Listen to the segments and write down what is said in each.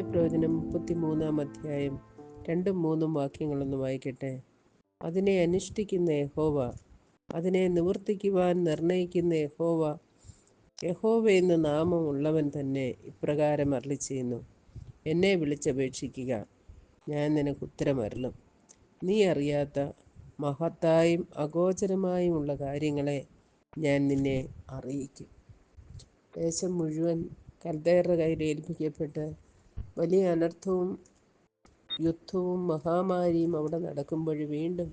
പ്രവചനം മുപ്പത്തിമൂന്നാം അധ്യായം രണ്ടും മൂന്നും വാക്യങ്ങളൊന്ന് വായിക്കട്ടെ. അതിനെ അനുഷ്ഠിക്കുന്ന യഹോവ അതിനെ നിവർത്തിക്കുവാൻ നിർണയിക്കുന്ന യഹോവ യഹോവ എന്ന നാമം ഉള്ളവൻ തന്നെ ഇപ്രകാരം അരളി ചെയ്യുന്നു എന്നെ വിളിച്ചപേക്ഷിക്കുക ഞാൻ നിനക്ക് ഉത്തരമരളും. നീ അറിയാത്ത മഹത്തായും അഗോചരമായുമുള്ള കാര്യങ്ങളെ ഞാൻ നിന്നെ അറിയിക്കും. ദേശം മുഴുവൻ കൽദയറുടെ കയ്യിൽ ഏൽപ്പിക്കപ്പെട്ട് വലിയ അനർത്ഥവും യുദ്ധവും മഹാമാരിയും അവിടെ നടക്കുമ്പോൾ വീണ്ടും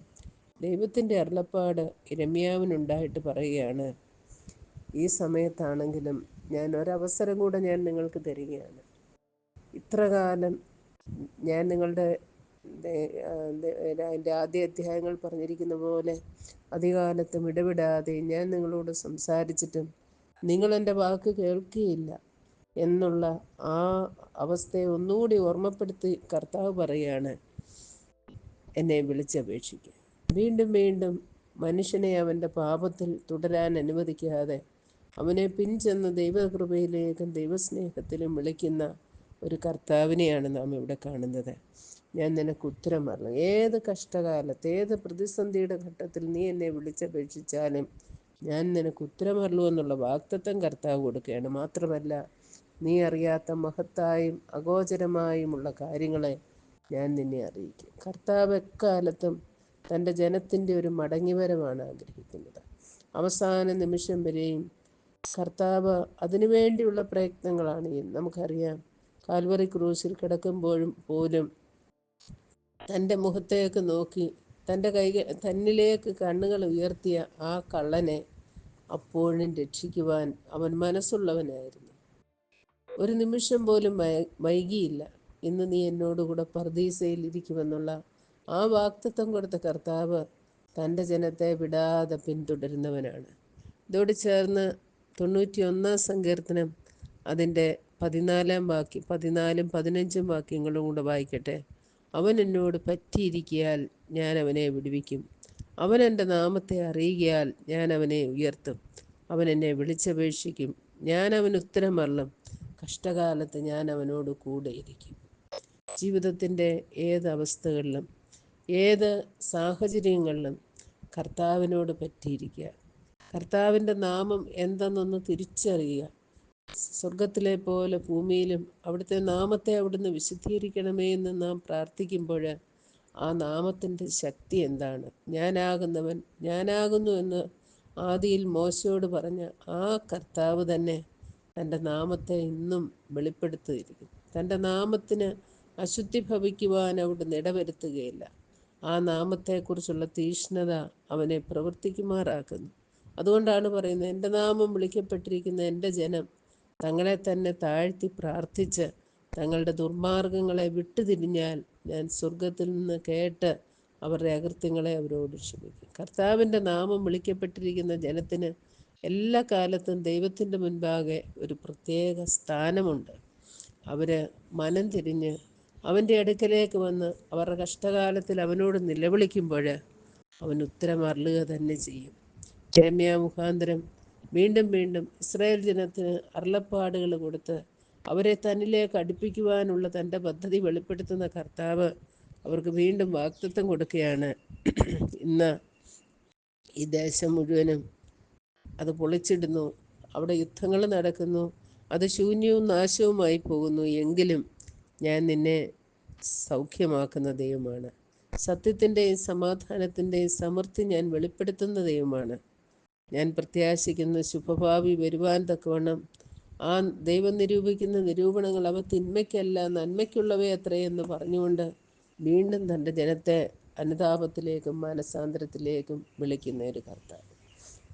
ദൈവത്തിന്റെ അരുളപ്പാട് ഇരമ്യാവിനുണ്ടായിട്ട് പറയുകയാണ്. ഈ സമയത്താണെങ്കിലും ഞാൻ ഒരവസരം കൂടെ ഞാൻ നിങ്ങൾക്ക് തരികയാണ്. ഇത്രകാലം ഞാൻ നിങ്ങളുടെ എന്റെ ആദ്യ അധ്യായങ്ങൾ പറഞ്ഞിരിക്കുന്ന പോലെ അധികാലത്തും ഇടപെടാതെ ഞാൻ നിങ്ങളോട് സംസാരിച്ചിട്ടും നിങ്ങൾ എന്റെ വാക്ക് കേൾക്കുകയില്ല. എന്നുള്ള ആ അവസ്ഥയെ ഒന്നുകൂടി ഓർമ്മപ്പെടുത്തി കർത്താവ് പറയാണ് എന്നെ വിളിച്ചപേക്ഷിക്കുക. വീണ്ടും വീണ്ടും മനുഷ്യനെ അവന്റെ പാപത്തിൽ തുടരാൻ അനുവദിക്കാതെ അവനെ പിൻചെന്ന് ദൈവകൃപയിലേക്കും ദൈവസ്നേഹത്തിലും വിളിക്കുന്ന ഒരു കർത്താവിനെയാണ് നാം ഇവിടെ കാണുന്നത്. ഞാൻ നിനക്ക് ഉത്തരം പറഞ്ഞു. ഏത് കഷ്ടകാലത്ത് ഏത് പ്രതിസന്ധിയുടെ ഘട്ടത്തിൽ നീ എന്നെ വിളിച്ചപേക്ഷിച്ചാലും ഞാൻ നിനക്ക് ഉത്തരമറിയൂ എന്നുള്ള വാക്തത്വം കർത്താവ് കൊടുക്കുകയാണ്. മാത്രമല്ല നീ അറിയാത്ത മഹത്തായും അഗോചരമായുമുള്ള കാര്യങ്ങളെ ഞാൻ നിന്നെ അറിയിക്കും. കർത്താവ് എക്കാലത്തും തന്റെ ജനത്തിന്റെ ഒരു മടങ്ങിവരമാണ് ആഗ്രഹിക്കുന്നത്. അവസാന നിമിഷം വരെയും കർത്താവ് അതിനുവേണ്ടിയുള്ള പ്രയത്നങ്ങളാണ് നമുക്കറിയാം. കാൽവറി ക്രൂസിൽ കിടക്കുമ്പോഴും പോലും തന്റെ മുഖത്തേക്ക് നോക്കി തന്റെ കൈ തന്നിലേക്ക് കണ്ണുകൾ ഉയർത്തിയ ആ കള്ളനെ അപ്പോഴും രക്ഷിക്കുവാൻ അവൻ മനസ്സുള്ളവനായിരുന്നു. ഒരു നിമിഷം പോലും വൈകിയില്ല. ഇന്ന് നീ എന്നോടുകൂടെ പർദീസയിൽ ഇരിക്കുമെന്നുള്ള ആ വാക്തത്വം കൊടുത്ത കർത്താവ് തന്റെ ജനത്തെ വിടാതെ പിന്തുടരുന്നവനാണ്. ഇതോട് ചേർന്ന് തൊണ്ണൂറ്റി ഒന്നാം സങ്കീർത്തനം അതിന്റെ പതിനാലാം വാക്യം പതിനാലും പതിനഞ്ചും വാക്യങ്ങളും കൂടെ വായിക്കട്ടെ. അവൻ എന്നോട് പറ്റിയിരിക്കിയാൽ ഞാൻ അവനെ വിടുവിക്കും. അവൻ എന്റെ നാമത്തെ അറിയുകയാൽ ഞാൻ അവനെ ഉയർത്തും. അവൻ എന്നെ വിളിച്ചപേക്ഷിക്കും. ഞാൻ അവന് ഉത്തരമറളും കഷ്ടകാലത്ത് ഞാൻ അവനോട് കൂടെയിരിക്കും ജീവിതത്തിന്റെ ഏത് അവസ്ഥകളിലും ഏത് സാഹചര്യങ്ങളിലും കർത്താവിനോട് പറ്റിയിരിക്കുക. കർത്താവിന്റെ നാമം എന്തെന്നൊന്ന് തിരിച്ചറിയുക. സ്വർഗത്തിലെ പോലെ ഭൂമിയിലും അവിടുത്തെ നാമത്തെ അവിടുന്ന് വിശുദ്ധീകരിക്കണമേ എന്ന് നാം പ്രാർത്ഥിക്കുമ്പോൾ ആ നാമത്തിന്റെ ശക്തി എന്താണ്? ഞാനാകുന്നവൻ ഞാനാകുന്നു എന്ന് ആദിയിൽ മോശയോട് പറഞ്ഞ ആ കർത്താവ് തന്നെ തന്റെ നാമത്തെ ഇന്നും വെളിപ്പെടുത്തിയിരിക്കും തന്റെ നാമത്തിന് അശുദ്ധി ഭവിക്കുവാൻ അവിടുന്ന് ഇടവരുത്തുകയില്ല. ആ നാമത്തെക്കുറിച്ചുള്ള തീഷ്ണത അവനെ പ്രവർത്തിക്കുമാറാക്കുന്നു. അതുകൊണ്ടാണ് പറയുന്നത് എന്റെ നാമം വിളിക്കപ്പെട്ടിരിക്കുന്ന എന്റെ ജനം തങ്ങളെ തന്നെ താഴ്ത്തി പ്രാർത്ഥിച്ച് തങ്ങളുടെ ദുർമാർഗങ്ങളെ വിട്ടുതിരിഞ്ഞാൽ ഞാൻ സ്വർഗത്തിൽ നിന്ന് കേട്ട് അവരുടെ അകൃത്യങ്ങളെ അവരോട് ക്ഷമിക്കും. കർത്താവിന്റെ നാമം വിളിക്കപ്പെട്ടിരിക്കുന്ന ജനത്തിന് എല്ലാ കാലത്തും ദൈവത്തിന്റെ മുൻപാകെ ഒരു പ്രത്യേക സ്ഥാനമുണ്ട്. അവർ മനം തിരിഞ്ഞ് അവന്റെ അടുക്കലേക്ക് വന്ന് അവരുടെ കഷ്ടകാലത്തിൽ അവനോട് നിലവിളിക്കുമ്പോൾ അവൻ ഉത്തരം അറിയുക തന്നെ ചെയ്യും. ജേമ്യ മുഖാന്തരം വീണ്ടും വീണ്ടും ഇസ്രായേൽ ജനത്തിന് അരുളപ്പാടുകൾ കൊടുത്ത് അവരെ തന്നിലേക്ക് അടുപ്പിക്കുവാനുള്ള തന്റെ പദ്ധതി വെളിപ്പെടുത്തുന്ന കർത്താവ് അവർക്ക് വീണ്ടും വാക്തത്വം കൊടുക്കുകയാണ്. ഇന്ന് ഈ ദേശം മുഴുവനും അത് പൊളിച്ചിടുന്നു. അവിടെ യുദ്ധങ്ങൾ നടക്കുന്നു. അത് ശൂന്യവും നാശവുമായി പോകുന്നു. എങ്കിലും ഞാൻ നിന്നെ സൗഖ്യമാക്കുന്ന ദൈവമാണ്. സത്യത്തിന്റെയും സമാധാനത്തിന്റെയും സമൃദ്ധി ഞാൻ വെളിപ്പെടുത്തുന്ന ദൈവമാണ്. ഞാൻ പ്രത്യാശിക്കുന്ന ശുഭഭാവി വരുവാൻ തക്കവണ്ണം ആ ദൈവം നിരൂപിക്കുന്ന നിരൂപണങ്ങൾ അവ തിന്മയ്ക്കല്ല നന്മയ്ക്കുള്ളവയത്രയെന്ന് പറഞ്ഞുകൊണ്ട് വീണ്ടും തന്റെ ജനത്തെ അനുതാപത്തിലേക്കും മാനസാന്തരത്തിലേക്കും വിളിക്കുന്ന ഒരു കർത്താവ്.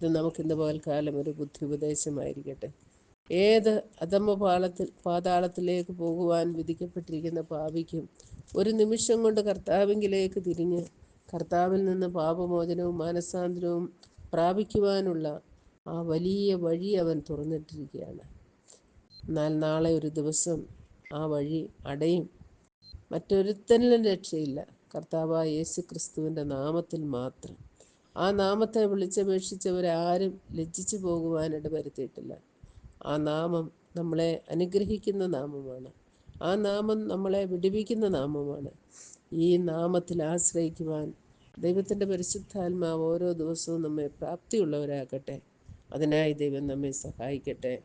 ഇത് നമുക്കിന്ന് പകൽക്കാലം ഒരു ബുദ്ധി ഉപദേശമായിരിക്കട്ടെ ഏത് അധമ പാളത്തിൽ പാതാളത്തിലേക്ക് പോകുവാൻ വിധിക്കപ്പെട്ടിരിക്കുന്ന പാപിക്കും ഒരു നിമിഷം കൊണ്ട് കർത്താവിങ്കിലേക്ക് തിരിഞ്ഞ് കർത്താവിൽ നിന്ന് പാപമോചനവും മാനസാന്തരവും പ്രാപിക്കുവാനുള്ള ആ വലിയ വഴി അവൻ തുറന്നിട്ടിരിക്കുകയാണ്. എന്നാൽ നാളെ ഒരു ദിവസം ആ വഴി അടയും. മറ്റൊരുത്തനിലും രക്ഷയില്ല. കർത്താവായ യേശു ക്രിസ്തുവിന്റെ നാമത്തിൽ മാത്രം. ആ നാമത്തെ വിളിച്ചപേക്ഷിച്ചവരാരും ലജ്ജിച്ചു പോകുവാനിട വരുത്തിയിട്ടില്ല. ആ നാമം നമ്മളെ അനുഗ്രഹിക്കുന്ന നാമമാണ്. ആ നാമം നമ്മളെ വിടിവിക്കുന്ന നാമമാണ്. ഈ നാമത്തിൽ ആശ്രയിക്കുവാൻ ദൈവത്തിന്റെ പരിശുദ്ധാത്മാവ് ഓരോ ദിവസവും നമ്മെ പ്രാപ്തിയുള്ളവരാക്കട്ടെ അതിനായി ദൈവം നമ്മെ സഹായിക്കട്ടെ.